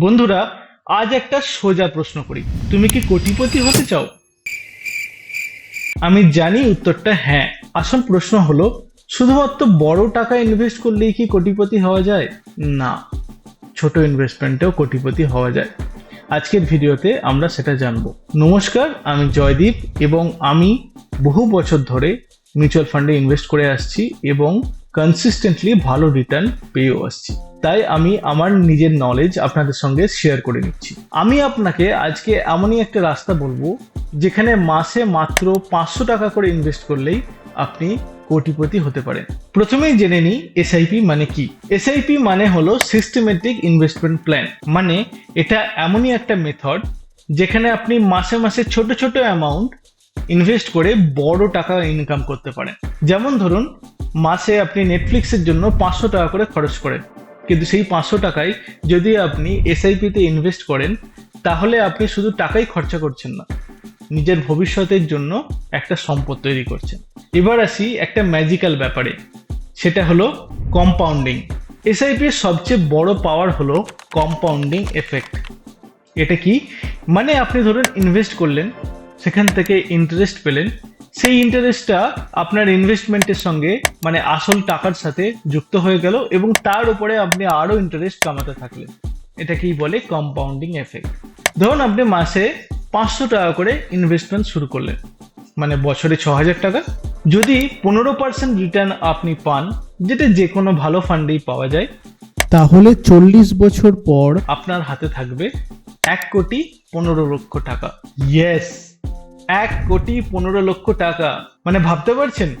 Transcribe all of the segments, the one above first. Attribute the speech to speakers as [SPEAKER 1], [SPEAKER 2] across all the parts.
[SPEAKER 1] বন্ধুরা, আজ একটা সোজা প্রশ্ন করি। তুমি কি কোটিপতি হতে চাও? আমি জানি উত্তরটা হ্যাঁ। আসল প্রশ্ন হলো, শুধুমাত্র বড় টাকা ইনভেস্ট করলেই কি কোটিপতি হওয়া যায়? না, ছোট ইনভেস্টমেন্টেও কোটিপতি হওয়া যায়। আজকের ভিডিওতে আমরা সেটা জানব। নমস্কার, আমি জয়দীপ এবং আমি বহু বছর ধরে মিউচুয়াল ফান্ডে ইনভেস্ট করে আসছি এবং কনসিস্টেন্টলি ভালো রিটার্ন পেয়েও আসছি। তাই আমি আমার নিজের নলেজ আপনাদের সঙ্গে শেয়ার করে নিচ্ছি। আমি আপনাকে আজকে এমনই একটা রাস্তা বলব, যেখানে মাসে মাত্র পাঁচশো টাকা করে ইনভেস্ট করলেই আপনি কোটিপতি হতে পারেন। প্রথমেই জেনে নিই এসআইপি মানে কি? এসআইপি মানে হলো সিস্টেমেটিক ইনভেস্টমেন্ট প্ল্যান মানে এটা এমনই একটা মেথড যেখানে আপনি মাসে মাসে ছোট ছোট অ্যামাউন্ট ইনভেস্ট করে বড় টাকা ইনকাম করতে পারেন। যেমন ধরুন মাসে আপনি নেটফ্লিক্সের জন্য পাঁচশো টাকা করে খরচ করেন। কিন্তু সেই পাঁচশো টাকায় যদি আপনি এসআইপিতে ইনভেস্ট করেন, তাহলে আপনি শুধু টাকাই খরচা করছেন না, নিজের ভবিষ্যতের জন্য একটা সম্পদ তৈরি করছেন। এবার আসি একটা ম্যাজিক্যাল ব্যাপারে, সেটা হলো কম্পাউন্ডিং এসআইপির সবচেয়ে বড় পাওয়ার হলো কম্পাউন্ডিং এফেক্ট এটা কি? মানে আপনি ধরুন ইনভেস্ট করলেন, সেখান থেকে ইন্টারেস্ট পেলেন সেই ইন্টারেস্টটা আপনার ইনভেস্টমেন্টের সঙ্গে মানে আসল টাকার সাথে যুক্ত হয়ে গেল এবং তার উপরে আপনি আরও ইন্টারেস্ট কামাতে থাকলেন। এটাকেই বলে কম্পাউন্ডিং এফেক্ট ধরুন আপনি মাসে পাঁচশো টাকা করে ইনভেস্টমেন্ট শুরু করলেন মানে বছরে ছ হাজার টাকা। যদি পনেরো পার্সেন্ট রিটার্ন আপনি পান যেটা যে কোনো ভালো ফান্ডেই পাওয়া যায়
[SPEAKER 2] তাহলে চল্লিশ বছর পর
[SPEAKER 1] আপনার হাতে থাকবে এক কোটি পনেরো লক্ষ টাকা। ইয়েস এক কোটি পনেরো লক্ষ টাকা। মানে ভাবতে পারছেন?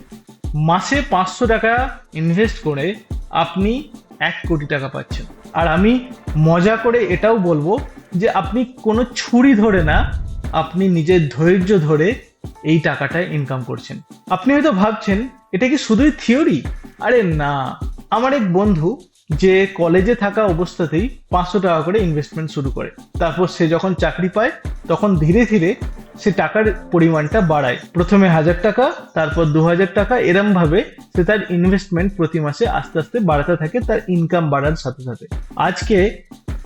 [SPEAKER 1] মাসে পাঁচশো টাকা ইনভেস্ট করে আপনি এক কোটি টাকা পাচ্ছেন। আর আমি মজা করে এটাও বলব যে আপনি কোনো ছুরি ধরে না আপনি নিজের ধৈর্য ধরে এই টাকাটা ইনকাম করছেন। আপনি হয়তো ভাবছেন, এটা কি শুধুই থিওরি আরে না। আমার এক বন্ধু যে কলেজে থাকা অবস্থাতেই পাঁচশো টাকা করে ইনভেস্টমেন্ট শুরু করে। তারপর সে যখন চাকরি পায়, তখন ধীরে ধীরে সে টাকার পরিমাণটা বাড়ায়। প্রথমে হাজার টাকা, তারপর দু হাজার টাকা এরম ভাবে সে তার ইনভেস্টমেন্ট প্রতি মাসে আস্তে আস্তে বাড়াতে থাকে, তার ইনকাম বাড়ার সাথে সাথে। আজকে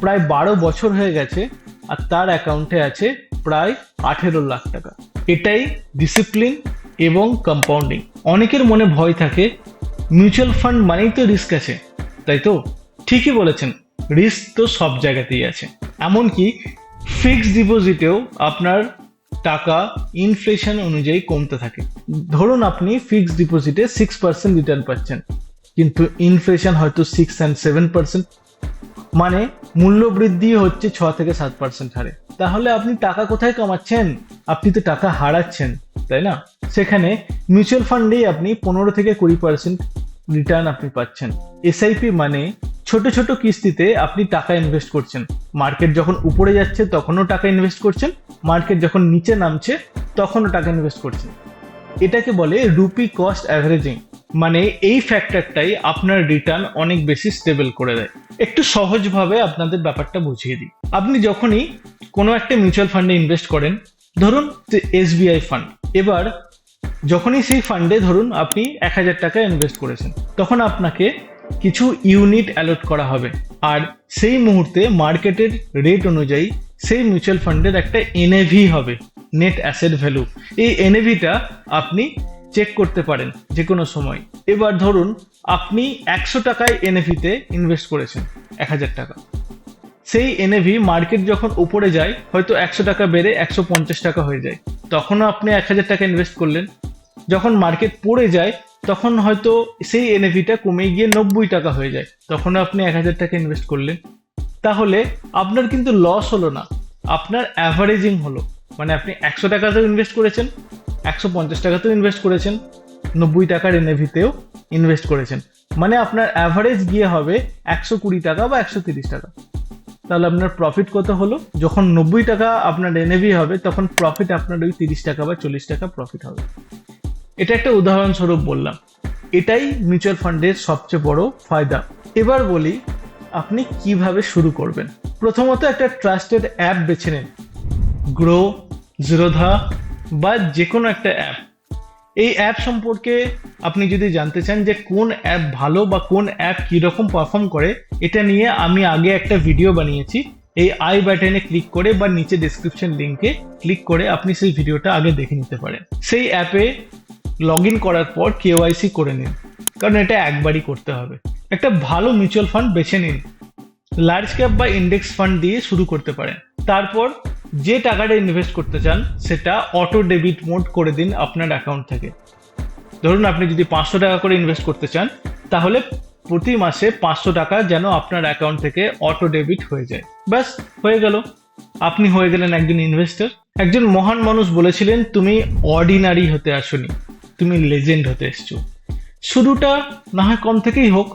[SPEAKER 1] প্রায় বারো বছর হয়ে গেছে আর তার অ্যাকাউন্টে আছে প্রায় আঠেরো লাখ টাকা। এটাই ডিসিপ্লিন এবং কম্পাউন্ডিং অনেকের মনে ভয় থাকে মিউচুয়াল ফান্ড মানেই তো রিস্ক আছে, তাই তো? ঠিকই বলেছেন রিস্ক তো সব জায়গাতেই আছে। এমনকি ফিক্সড ডিপোজিটেও আপনার টাকা ইনফ্লেশন অনুযায়ী কমতে থাকে। ধরুন আপনি ফিক্সড ডিপোজিটে সিক্স পার্সেন্ট রিটার্ন পাচ্ছেন, কিন্তু ইনফ্লেশন হয়তো সিক্স অ্যান্ড সেভেন পার্সেন্ট মানে মূল্য বৃদ্ধি হচ্ছে ছ থেকে সাত পার্সেন্ট হারে। তাহলে আপনি টাকা কোথায় কামাচ্ছেন? আপনি তো টাকা হারাচ্ছেন, তাই না? সেখানে মিউচুয়াল ফান্ডেই আপনি পনেরো থেকে কুড়ি পার্সেন্ট রিটার্ন আপনি পাচ্ছেন। এসআইপি মানে ছোট ছোট কিস্তিতে আপনি টাকা ইনভেস্ট করছেন। মার্কেট যখন উপরে যাচ্ছে, তখনও টাকা ইনভেস্ট করছেন। মার্কেট যখন নিচে নামছে, তখনও টাকা ইনভেস্ট করছেন। এটাকে বলে রুপি কস্ট অ্যাভারেজিং মানে এই ফ্যাক্টরটাই আপনার রিটার্ন অনেক বেশি স্টেবল করে দেয়। একটু সহজভাবে আপনাদের ব্যাপারটা বুঝিয়ে দিই। আপনি যখনই কোনো একটা মিউচুয়াল ফান্ডে ইনভেস্ট করেন, ধরুন এস এসবিআই ফান্ড এবার যখনই সেই ফান্ডে ধরুন আপনি এক হাজার টাকা ইনভেস্ট করেছেন, তখন আপনাকে কিছু ইউনিট অ্যালট করা হবে। আর সেই মুহূর্তে মার্কেটের রেট অনুযায়ী সেই মিউচুয়াল ফান্ডের একটা এনএভি হবে নেট অ্যাসেট ভ্যালু এই এনএভিটা আপনি চেক করতে পারেন যে কোনো সময়। এবার ধরুন আপনি একশো টাকায় এনএভিতে ইনভেস্ট করেছেন, এক হাজার টাকা। সেই এনএভি মার্কেট যখন উপরে যায়, হয়তো একশো টাকা বেড়ে একশো পঞ্চাশ টাকা হয়ে যায়। তখনও আপনি এক হাজার টাকা ইনভেস্ট করলেন। যখন মার্কেট পড়ে যায় তখন হয়তো সেই এনএভিটা কমে গিয়ে নব্বই টাকা হয়ে যায়। তখন আপনি এক হাজার টাকা ইনভেস্ট করলেন। তাহলে আপনার কিন্তু লস হলো না। আপনার অ্যাভারেজিং হলো। মানে আপনি একশো টাকাতেও ইনভেস্ট করেছেন, একশো পঞ্চাশ টাকাতেও ইনভেস্ট করেছেন, নব্বই টাকার এনএভিতেও ইনভেস্ট করেছেন। মানে আপনার অ্যাভারেজ গিয়ে হবে একশো কুড়ি টাকা বা একশো তিরিশ টাকা। তাহলে আপনার প্রফিট কত হলো? যখন নব্বই টাকা আপনার এনএভি হবে, তখন প্রফিট আপনার ওই তিরিশ টাকা বা চল্লিশ টাকা প্রফিট হবে। এটা একটা উদাহরণস্বরূপ বললাম। এটাই মিউচুয়াল ফান্ডের সবচেয়ে বড় ফায়দা। এবার বলি, আপনি কীভাবে শুরু করবেন? প্রথমত একটা ট্রাস্টেড অ্যাপ বেছে নিন। গ্রো জিরোধা বা যে কোনো একটা অ্যাপ এই অ্যাপ সম্পর্কে আপনি যদি জানতে চান যে কোন অ্যাপ ভালো বা কোন অ্যাপ কীরকম পারফর্ম করে, এটা নিয়ে আমি আগে একটা ভিডিও বানিয়েছি। এই আই বাটনে ক্লিক করে বা নিচে ডেসক্রিপশন লিঙ্কে ক্লিক করে আপনি সেই ভিডিওটা আগে দেখে নিতে পারেন। সেই অ্যাপে লগ ইন করার পর কেওয়াইসি করে নিন। কারণ এটা একবারই করতে হবে। একটা ভালো মিউচুয়াল ফান্ড বেছে নিন। লার্জ ক্যাপ বা ইন্ডেক্স ফান্ড দিয়ে শুরু করতে পারেন। তারপর যে টাকাটা ইনভেস্ট করতে চান, সেটা অটো ডেবিট মোড করে দিন আপনার অ্যাকাউন্ট থেকে। ধরুন আপনি যদি পাঁচশো টাকা করে ইনভেস্ট করতে চান, তাহলে প্রতি মাসে পাঁচশো টাকা যেন আপনার অ্যাকাউন্ট থেকে অটো ডেবিট হয়ে যায়। ব্যাস, হয়ে গেল। আপনি হয়ে গেলেন একজন ইনভেস্টর একজন মহান মানুষ বলেছিলেন, তুমি অর্ডিনারি হতে আসনি। তুমি লেজেন্ড হতে এসছো। শুরুটা না হয় কম থেকেই হোক,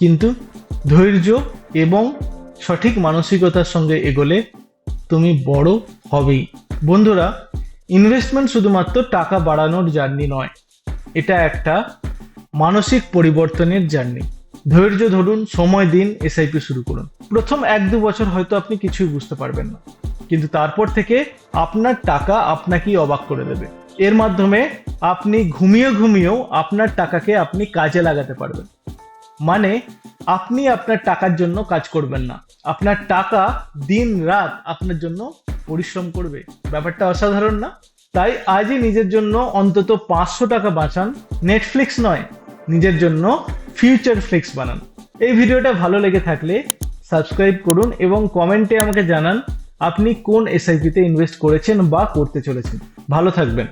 [SPEAKER 1] কিন্তু ধৈর্য এবং সঠিক মানসিকতার সঙ্গে এগোলে তুমি বড় হবেই। বন্ধুরা ইনভেস্টমেন্ট শুধুমাত্র টাকা বাড়ানোর জার্নি নয়, এটা একটা মানসিক পরিবর্তনের জার্নি ধৈর্য ধরুন, সময় দিন এসআইপি শুরু করুন। প্রথম এক দু বছর হয়তো আপনি কিছুই বুঝতে পারবেন না, কিন্তু তারপর থেকে আপনার টাকা আপনাকেই অবাক করে দেবে। এর মাধ্যমে আপনি ঘুমিয়ে ঘুমিয়েও আপনার টাকাকে আপনি কাজে লাগাতে পারবেন। মানে আপনি আপনার টাকার জন্য কাজ করবেন না। আপনার টাকা দিন রাত আপনার জন্য পরিশ্রম করবে। ব্যাপারটা অসাধারণ না? তাই আজই নিজের জন্য অন্তত পাঁচশো টাকা বাঁচান। নেটফ্লিক্স নয়, নিজের জন্য ফিউচার ফ্লিক্স বানান। এই ভিডিওটা ভালো লেগে থাকলে সাবস্ক্রাইব করুন এবং কমেন্টে আমাকে জানান, আপনি কোন এসআইপিতে ইনভেস্ট করেছেন বা করতে চলেছেন। ভালো থাকবেন।